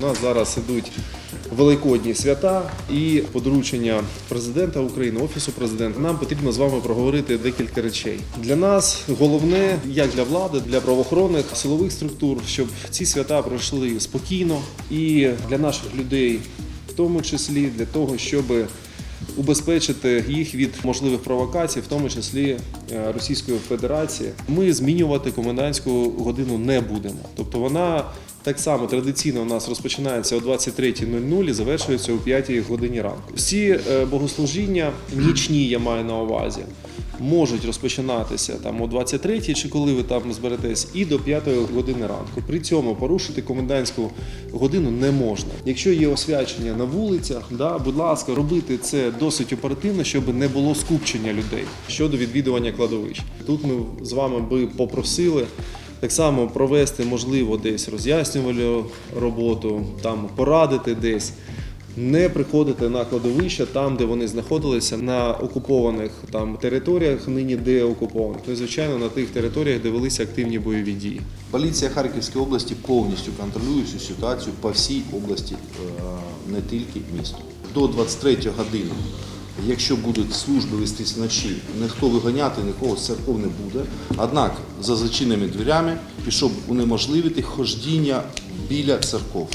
У нас зараз ідуть великодні свята і по доручення президента України, офісу президента. Нам потрібно з вами проговорити декілька речей. Для нас головне, як для влади, для правоохоронних силових структур, щоб ці свята пройшли спокійно і для наших людей, в тому числі для того, щоб убезпечити їх від можливих провокацій, в тому числі е, Російської Федерації. Ми змінювати комендантську годину не будемо. Тобто вона так само традиційно у нас розпочинається о 23.00 і завершується о 5 годині ранку. Всі е, богослужіння, нічні я маю на увазі. Можуть розпочинатися там о 23 чи коли ви там зберетесь, і до 5 години ранку. При цьому порушити комендантську годину не можна. Якщо є освячення на вулицях, да, будь ласка, робити це досить оперативно, щоб не було скупчення людей щодо відвідування кладовищ. Тут ми з вами би попросили. Так само провести, можливо, десь роз'яснювальну роботу, там порадити десь, не приходити на кладовища там, де вони знаходилися, на окупованих там територіях, нині де окупованих, ну звичайно на тих територіях, де велися активні бойові дії. Поліція Харківської області повністю контролює цю ситуацію по всій області, е, не тільки місто. До 23 години, якщо будуть служби вестись вночі, ніхто виганяти нікого з церков не буде. Однак за зачиненими дверями щоб унеможливити хождіння біля церков.